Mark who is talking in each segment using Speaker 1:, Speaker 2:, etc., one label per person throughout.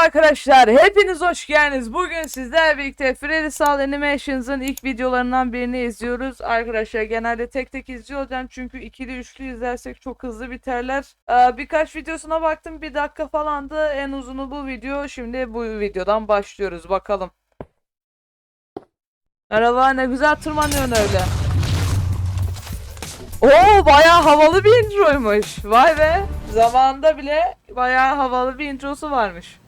Speaker 1: arkadaşlar, hepiniz hoş geldiniz. Bugün sizlerle birlikte Freddy Sal Animations'ın ilk videolarından birini izliyoruz. Arkadaşlar genelde tek tek izliyor çünkü ikili üçlü izlersek çok hızlı biterler. Ee, birkaç videosuna baktım, bir dakika falandı. En uzunu bu video. Şimdi bu videodan başlıyoruz, bakalım. Merhaba, ne güzel tırmanıyorsun öyle. Oo bayağı havalı bir introymuş. Vay be. Zamanında bile bayağı havalı bir introsu varmış.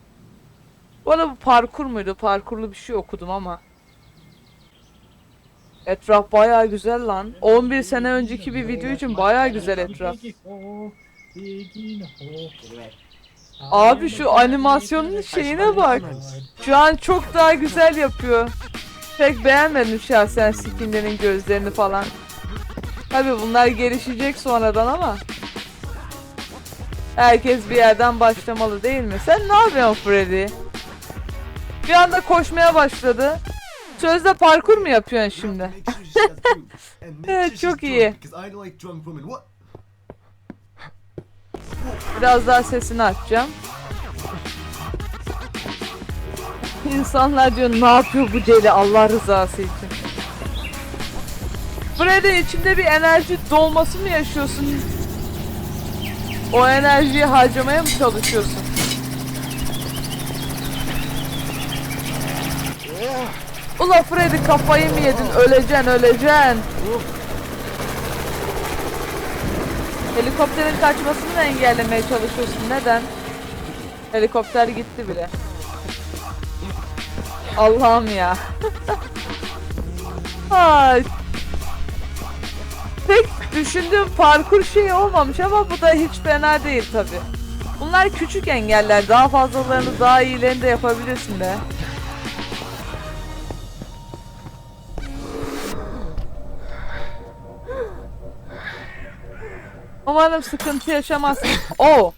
Speaker 1: Bu arada bu parkur muydu? Parkurlu bir şey okudum ama. Etraf bayağı güzel lan. 11 sene önceki bir video için bayağı güzel etraf. Abi şu animasyonun şeyine bak. Şu an çok daha güzel yapıyor. Pek beğenmedim şahsen skinlerin gözlerini falan. Tabi bunlar gelişecek sonradan ama. Herkes bir yerden başlamalı değil mi? Sen ne yapıyorsun Freddy? Bir anda koşmaya başladı. Sözde parkur mu yapıyorsun şimdi? Evet, çok iyi. Biraz daha sesini açacağım. İnsanlar diyor ne yapıyor bu deli Allah rızası için. Freddy içinde bir enerji dolması mı yaşıyorsun? O enerjiyi harcamaya mı çalışıyorsun? Ula Freddy kafayı mı yedin? Öleceksin, öleceksin. Helikopterin kaçmasını da engellemeye çalışıyorsun. Neden? Helikopter gitti bile. Allah'ım ya. Ay. Pek düşündüğüm parkur şeyi olmamış ama bu da hiç fena değil tabi. Bunlar küçük engeller. Daha fazlalarını daha iyilerini de yapabilirsin be. Umarım sıkıntı yaşamazsın. Oo.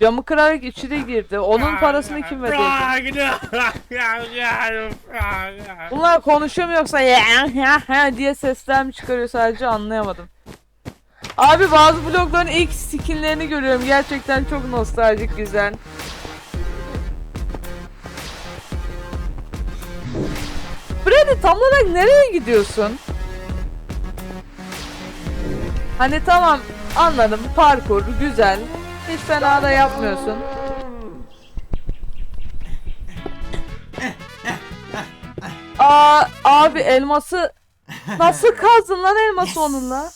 Speaker 1: Camı kırarak içeri girdi. Onun parasını kim ödeyecek? Bunlar konuşuyor mu yoksa ya ya ya diye sesler mi çıkarıyor sadece anlayamadım. Abi bazı blogların ilk skinlerini görüyorum. Gerçekten çok nostaljik güzel. Freddy tam olarak nereye gidiyorsun? Hani tamam anladım parkur güzel. Hiç fena da yapmıyorsun. Aa abi elması nasıl kazdın lan elması onunla?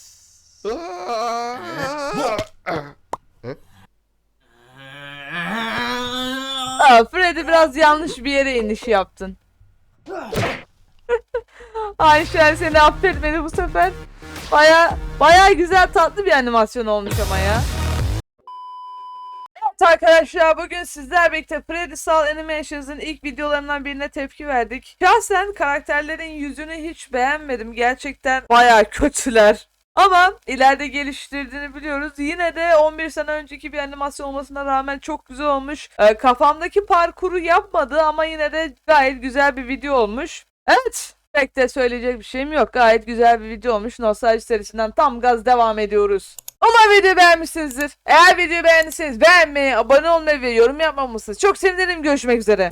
Speaker 1: Aa Freddy biraz yanlış bir yere iniş yaptın. Ayşen seni affetmedi bu sefer. Baya baya güzel tatlı bir animasyon olmuş ama ya. Evet arkadaşlar bugün sizler birlikte Freddy Sal Animations'ın ilk videolarından birine tepki verdik. Şahsen karakterlerin yüzünü hiç beğenmedim. Gerçekten baya kötüler. Ama ileride geliştirdiğini biliyoruz. Yine de 11 sene önceki bir animasyon olmasına rağmen çok güzel olmuş. Ee, kafamdaki parkuru yapmadı ama yine de gayet güzel bir video olmuş. Evet. Pek de söyleyecek bir şeyim yok. Gayet güzel bir video olmuş. Nostalji serisinden tam gaz devam ediyoruz. Umarım videoyu beğenmişsinizdir. Eğer videoyu beğendiyseniz beğenmeyi, abone olmayı ve yorum yapmamışsınız. Çok sevinirim. Görüşmek üzere.